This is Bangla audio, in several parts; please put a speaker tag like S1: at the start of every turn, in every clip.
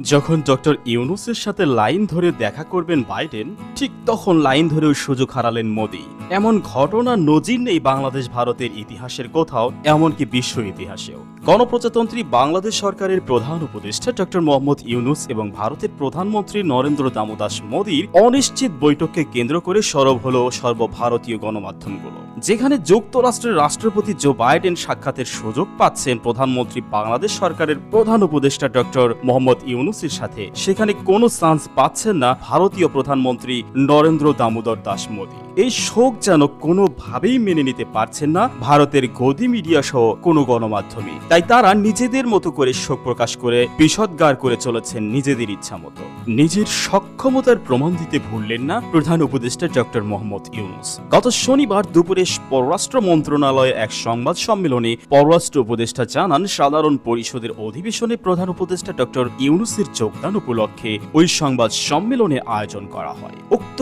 S1: যখন ডক্টর ইউনুসের সাথে লাইন ধরে দেখা করবেন বাইডেন, ঠিক তখন লাইন ধরেও সুযোগ হারালেন মোদি। এমন ঘটনা নজির নেই বাংলাদেশ ভারতের ইতিহাসের কোথাও, এমনকি বিশ্ব ইতিহাসেও। গণপ্রজাতন্ত্রী বাংলাদেশ সরকারের প্রধান উপদেষ্টা ডক্টর মোহাম্মদ ইউনুস এবং ভারতের প্রধানমন্ত্রী নরেন্দ্র দামোদাস মোদীর অনিশ্চিত বৈঠককে কেন্দ্র করে সরব হল সর্বভারতীয় গণমাধ্যমগুলো। যেখানে যুক্তরাষ্ট্রের রাষ্ট্রপতি জো বাইডেন সাক্ষাতের সুযোগ পাচ্ছেন প্রধানমন্ত্রী বাংলাদেশ সরকারের প্রধান উপদেষ্টা ডক্টর মোহাম্মদ ইউনুসের সাথে, সেখানে কোনো চান্স পাচ্ছেন না ভারতীয় প্রধানমন্ত্রী নরেন্দ্র দামোদর দাস মোদী। এই শোক যেন কোনোভাবেই মেনে নিতে পারছেন না ভারতের গদি মিডিয়া সহ কোনো গণমাধ্যমে। তাই তারা নিজেদের মতো করে শোক প্রকাশ করে বিষদগার করে চলেছেন নিজেদের ইচ্ছা মতো। নিজের সক্ষমতার প্রমাণ দিতে ভুললেন না প্রধান উপদেষ্টা ডক্টর মোহাম্মদ ইউনুস। গত শনিবার দুপুরে পররাষ্ট্র মন্ত্রণালয়ে এক সংবাদ সম্মেলনে পররাষ্ট্র উপদেষ্টা জানান, সাধারণ পরিষদের অধিবেশনে প্রধান উপদেষ্টা ডক্টর ইউনুসের যোগদান উপলক্ষে ওই সংবাদ সম্মেলনে আয়োজন করা হয়। উক্ত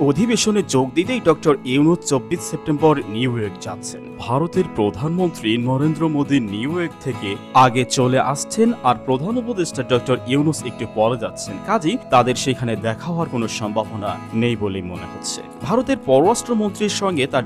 S1: অধিবেশনে যোগ দিতেই ডক্টর ইউনুস চব্বিশ সেপ্টেম্বর নিউ ইয়র্ক যাচ্ছেন। ভারতের প্রধানমন্ত্রী নরেন্দ্র মোদী নিউ ইয়র্ক থেকে আগে চলে আসছেন আর প্রধান উপদেষ্টা ডক্টর ইউনুস একটু পরে যাচ্ছেন। কাজেই তাদের সেখানে দেখা হওয়ার কোনো সম্ভাবনা নেই বলেই মনে হচ্ছে। ভারতের পররাষ্ট্রমন্ত্রীর সঙ্গে তার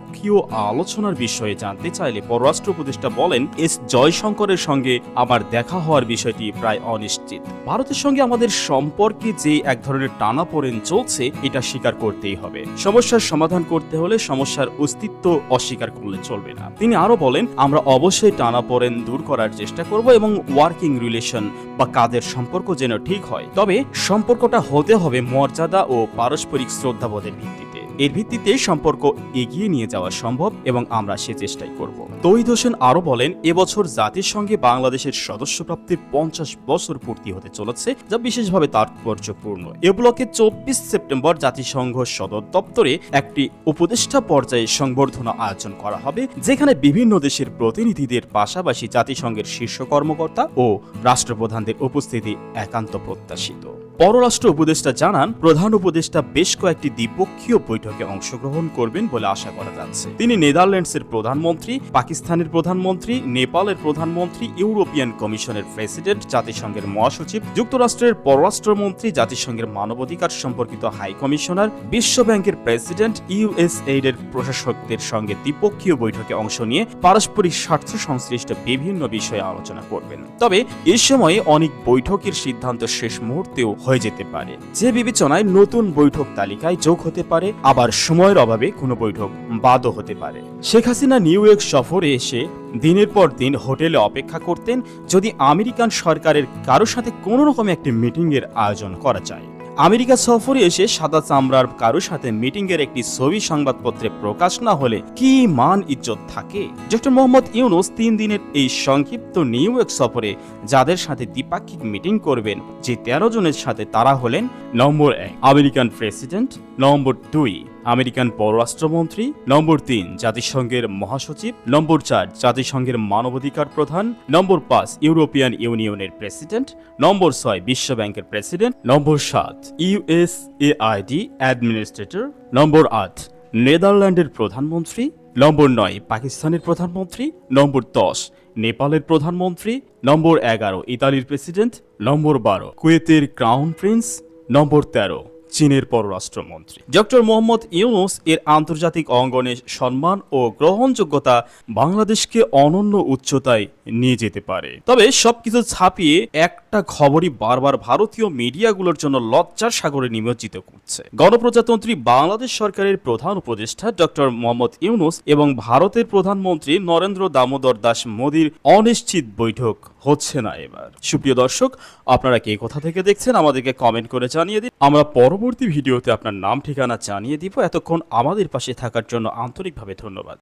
S1: দ্বিপক্ষীয় আলোচনার বিষয়ে জানতে চাইলে পররাষ্ট্র উপদেষ্টা বলেন, এস জয়শঙ্করের সঙ্গে আমার দেখা হওয়ার বিষয়টি প্রায় অনিশ্চিত। ভারতের সঙ্গে আমাদের সম্পর্কে যে এক ধরনের টানাপোড়েন চলছে, এটা স্বীকার করতেই হবে। সমস্যার সমাধান করতে হলে সমস্যার অস্তিত্ব অস্বীকার করলে চলবে না। তিনি আরও বলেন, আমরা অবশ্যই টানাপোড়েন দূর করার চেষ্টা করব এবং ওয়ার্কিং রিলেশন বা কাজের সম্পর্ক যেন ঠিক হয়। তবে সম্পর্কটা হতে হবে মর্যাদা ও পারস্পরিক শ্রদ্ধাবোধের ভিত্তিতে। এর ভিত্তিতে সম্পর্ক এগিয়ে নিয়ে যাওয়া সম্ভব এবং আমরা সে চেষ্টাই করব। তৈদ হোসেন আরও বলেন, এবছর জাতিসংঘে বাংলাদেশের সদস্যপ্রাপ্তির পঞ্চাশ বছর পূর্তি হতে চলেছে, যা বিশেষভাবে তাৎপর্যপূর্ণ। এ উপলক্ষে চব্বিশ সেপ্টেম্বর জাতিসংঘ সদর দপ্তরে একটি উপদেষ্টা পর্যায়ে সংবর্ধনা আয়োজন করা হবে, যেখানে বিভিন্ন দেশের প্রতিনিধিদের পাশাপাশি জাতিসংঘের শীর্ষ কর্মকর্তা ও রাষ্ট্রপ্রধানদের উপস্থিতি একান্ত প্রত্যাশিত। পররাষ্ট্র উপদেষ্টা জানান, প্রধান উপদেষ্টা বেশ কয়েকটি দ্বিপক্ষীয় বৈঠকে অংশগ্রহণ করবেন বলে আশা করা যাচ্ছে। তিনি নেদারল্যান্ডসের প্রধানমন্ত্রী, পাকিস্তানের প্রধানমন্ত্রী, নেপালের প্রধানমন্ত্রী, ইউরোপিয়ান কমিশনের প্রেসিডেন্ট, জাতিসংঘের মহাসচিব, যুক্তরাষ্ট্রের পররাষ্ট্রমন্ত্রী, জাতিসংঘের মানবাধিকার সম্পর্কিত হাই কমিশনার বিশ্ব ব্যাংকের প্রেসিডেন্ট ইউএসএইড এর প্রশাসকদের সঙ্গে দ্বিপক্ষীয় বৈঠকে অংশ নিয়ে পারস্পরিক স্বার্থ সংশ্লিষ্ট বিভিন্ন বিষয়ে আলোচনা করবেন। তবে এ সময়ে অনেক বৈঠকের সিদ্ধান্ত শেষ মুহূর্তেও হয়ে যেতে পারে। যে বিবেচনায় নতুন বৈঠক তালিকায় যোগ হতে পারে, আবার সময়ের অভাবে কোনো বৈঠক বাদও হতে পারে। শেখ হাসিনা নিউ ইয়র্ক সফরে এসে দিনের পর দিন হোটেলে অপেক্ষা করতেন যদি আমেরিকান সরকারের কারোর সাথে কোনো রকম একটি মিটিংয়ের আয়োজন করা যায়। আমেরিকা সফরে এসে সাদা চামড়ার কারও সাথে মিটিং এর একটি ছবি সংবাদপত্রে প্রকাশ না হলে কি মান ইজ্জত থাকে? ডক্টর মোহাম্মদ ইউনুস তিন দিনের এই সংক্ষিপ্ত নিউ ইয়র্ক সফরে যাদের সাথে দ্বিপাক্ষিক মিটিং করবেন, যে তেরো জনের সাথে তারা হলেন, নম্বর এক, আমেরিকান প্রেসিডেন্ট, নম্বর দুই আমেরিকান পররাষ্ট্রমন্ত্রী। নম্বর তিন, জাতিসংঘের মহাসচিব। নম্বর চার, জাতিসংঘের মানবাধিকার প্রধান। নম্বর পাঁচ, ইউরোপিয়ান ইউনিয়নের প্রেসিডেন্ট। নম্বর ছয় বিশ্ব ব্যাংকের প্রেসিডেন্ট। নম্বর সাত, ইউএসএআইডি অ্যাডমিনিস্ট্রেটর। নম্বর আট, নেদারল্যান্ডের প্রধানমন্ত্রী। নম্বর নয়, পাকিস্তানের প্রধানমন্ত্রী। নম্বর দশ, নেপালের প্রধানমন্ত্রী। নম্বর এগারো, ইতালির প্রেসিডেন্ট। নম্বর বারো, কুয়েতের ক্রাউন প্রিন্স। নম্বর তেরো চীনের পররাষ্ট্রমন্ত্রী। ডক্টর মোহাম্মদ ইউনুস এর আন্তর্জাতিক অঙ্গনে সম্মান ও গ্রহণযোগ্যতা বাংলাদেশকে অনন্য উচ্চতায় নিয়ে যেতে পারে। তবে সবকিছু ছাপিয়ে একটা খবরই বারবার ভারতীয় মিডিয়াগুলোর জন্য লজ্জার সাগরে নিমজ্জিত করছে। গণপ্রজাতন্ত্রী বাংলাদেশ সরকারের প্রধান উপদেষ্টা ডক্টর মোহাম্মদ ইউনুস এবং ভারতের প্রধানমন্ত্রী নরেন্দ্র দামোদর দাস মোদীর অনিশ্চিত বৈঠক হচ্ছে না এবার। সুপ্রিয় দর্শক, আপনারা কে কোথা থেকে দেখছেন আমাদেরকে কমেন্ট করে জানিয়ে দিন। আমরা পরবর্তী ভিডিওতে আপনার নাম ঠিকানা জানিয়ে দিব। এতক্ষণ আমাদের পাশে থাকার জন্য আন্তরিকভাবে ধন্যবাদ।